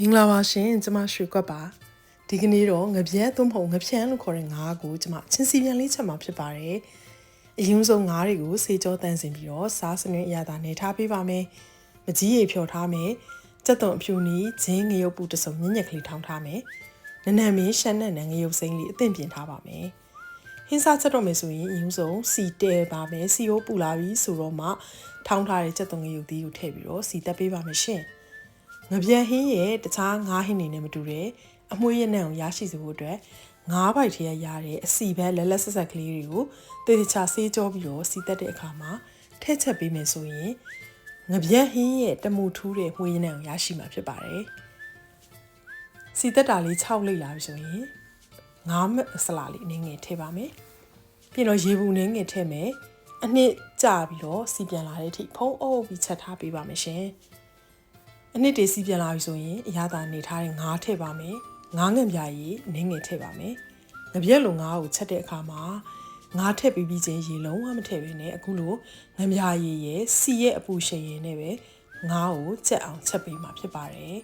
မင်္ဂလာပါရှင်ကျမရွှေကွက်ပါဒီကနေ့တော့ငပြက်သွန်းဖုံငပြန်းလို့ခေါ်တဲ့ငါးကိုကျမချင်းစီပြန်လေးချက်မှာဖြစ်ပါတယ်အရင်ဆုံးငါးတွေကိုစေကြောတန်းစင်ပြီးတော့စားစနွေအရာသာနေထားပေးပါမယ်မကြီးရေဖြော်ထားမယ်စက်သွန်အဖြူနီးဂျင်းငရုတ်ပူတစုံညံ့ညက်ကလေးထောင်းထားမယ်နနံမင်းရှမ်းနဲ့နံငရုတ်စိမ့်လေးအသင့်ပြင်ထားပါမယ်ဟင်းစားချက်တော့မယ်ဆိုရင်အရင်ဆုံးစီတဲပါမယ်စီရိုးပူလာပြီဆိုတော့မှထောင်းထားတဲ့စက်သွန်ငရုတ်သီးကိုထည့်ပြီးတော့စီတက်ပေးပါမယ်ရှင် ငပြန်ဟင်းရဲ့တခြားငါးဟင်းတွေနဲ့မတူတဲ့အမွှေးရနံကိုရရှိစေဖို့အတွက်ငါးပိုက်ထဲရရတဲ့အစီဘဲလက်လက်ဆက်ဆက်ကလေးတွေကိုတေတချာဆေးကြောပြီးတော့စီတက်တဲ့အခါမှာထည့်ချက်ပေးမယ်ဆိုရင်ငပြန်ဟင်းရဲ့တမူထူးတဲ့မွှေးရနံကိုရရှိမှာဖြစ်ပါတယ်စီတက်တာလေး6လိပ်လာပြီဆိုရင်ငါးမဆလာလေးအနည်းငယ်ထည့်ပါမယ်ပြီးတော့ရေဘူးနည်းငယ်ထည့်မယ်အနှစ်ကြာပြီးတော့စီပြန်လာတဲ့အထိဖုံးအုပ်ပြီးချက်ထားပေးပါမယ်ရှင် အနှစ်တည်းစီးပြန်လာပြီဆိုရင်အရသာနေထားတဲ့ငါးထည့်ပါမယ်ငါးငံပြားရည်နင်းငယ်ထည့်ပါမယ်ငပြက်လိုငါးကိုချက်တဲ့အခါမှာငါးထည့်ပြီးပြီးချင်းရေလုံးဝမထည့်ဘဲနဲ့အခုလိုငံပြားရည်ရဲ့စီရဲ့အပူရှိန်ရည်နဲ့ပဲငါးကိုချက်အောင်ချက်ပေးမှာဖြစ်ပါတယ်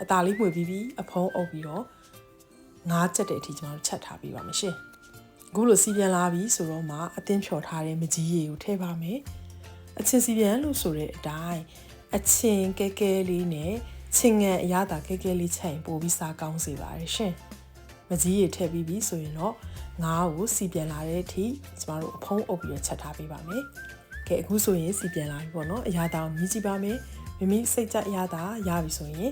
အသားလေးမှွေပြီးပြီးအဖုံးအုပ်ပြီးတော့ငါးချက်တဲ့အထိကျွန်တော်တို့ချက်ထားပေးပါမယ်ရှင်အခုလိုစီးပြန်လာပြီဆိုတော့မှအသင်းဖြော်ထားတဲ့မကြီးရည်ကိုထည့်ပါမယ်အချင်းစီပြန်လို့ဆိုတဲ့အတိုင်း အချင်းကဲကဲလေးနဲ့ချင်းငန်အရသာကဲကဲလေးချိန်ပို့ပြီးစားကောင်းစေပါတယ်ရှင်မကြီးရထည့်ပြီးပြီဆိုရင်တော့ငါးကိုစီပြန်လာတဲ့အထိကျမတို့အဖုံးအုပ်ပြီးတော့ချက်ထားပေးပါမယ်ကဲအခုဆိုရင်စီပြန်လာပြီပေါ့နော်အရသာကိုမြည်ကြည့်ပါမယ်မိမိစိတ်ကြအရသာရပြီဆိုရင်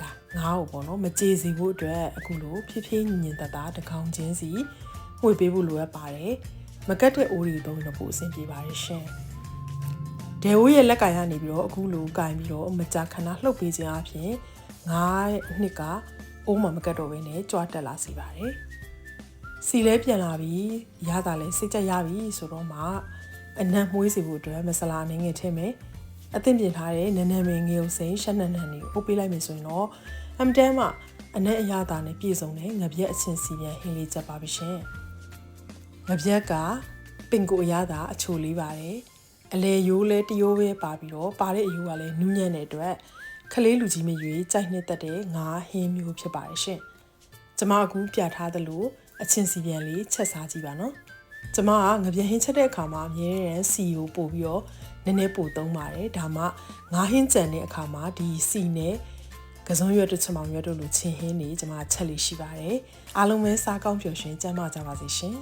ဒါငါးကိုပေါ့နော်မကြေစီဖို့အတွက်အခုလိုဖြည်းဖြည်းညင်ညင်တသားတကောင်ချင်းစီဝှေ့ပေးဖို့လိုအပ်ပါတယ်မကတ်တဲ့အိုးတွေသုံးတော့ပိုအဆင်ပြေပါတယ်ရှင် ဒဲဝိုးရဲ့လက်ကင်ကနေပြီးတော့အခုလိုကင်ပြီးတော့မကြာခဏလှုပ်ပေးခြင်းအပြင်ငါးနှစ်ကအိုးမမကတ်တော့ဘဲနဲ့ကြွားတက်လာစီပါတယ်စီလဲပြန်လာပြီရတာလဲစိတ်ကြရပြီဆိုတော့မှအနံ့မွေးစီဖို့အတွက်မဆလာအနေငယ်ထည့်မယ်အသင့်ပြင်ထားတဲ့နန်းနန်းမင်းငယ်ုံစိန်ရှက်နန်းနန်းတွေကိုအုပ်ပေးလိုက်မယ်ဆိုရင်တော့အမ်တန်မှာအနက်အရသာနဲ့ပြည့်စုံတဲ့ငပြက်အချင်းစီပြန်ဟင်းလေးချက်ပါပြီရှင်ငပြက်ကပင်ကိုအရသာအချိုလေးပါတယ် အလေရိုးလဲတရိုးပဲပါပြီးတော့ပါတဲ့အယိုးကလည်းနူးညံ့တဲ့အတွက်ခလေးလူကြီးမရွေးကြိုက်နှစ်သက်တဲ့ငါးဟင်းမျိုးဖြစ်ပါတယ်ရှင်ကျမအခုပြထားသလိုအချင်းစီပြန်လေးချက်စားကြည့်ပါနော်ကျမကငပြဟင်းချက်တဲ့အခါမှာအမြဲတမ်းစီကိုပို့ပြီးတော့နည်းနည်းပို့သုံးပါတယ်ဒါမှငါးဟင်းကြံတဲ့အခါမှာဒီစီနဲ့ကစုံရွက်တစ်ချက်မောင်ရွက်တို့လိုချင်းဟင်းနေကျမချက်လေးရှိပါတယ်အားလုံးပဲစားကောင်းပျော်ရွှင်ကြမ်းမကြပါစေရှင်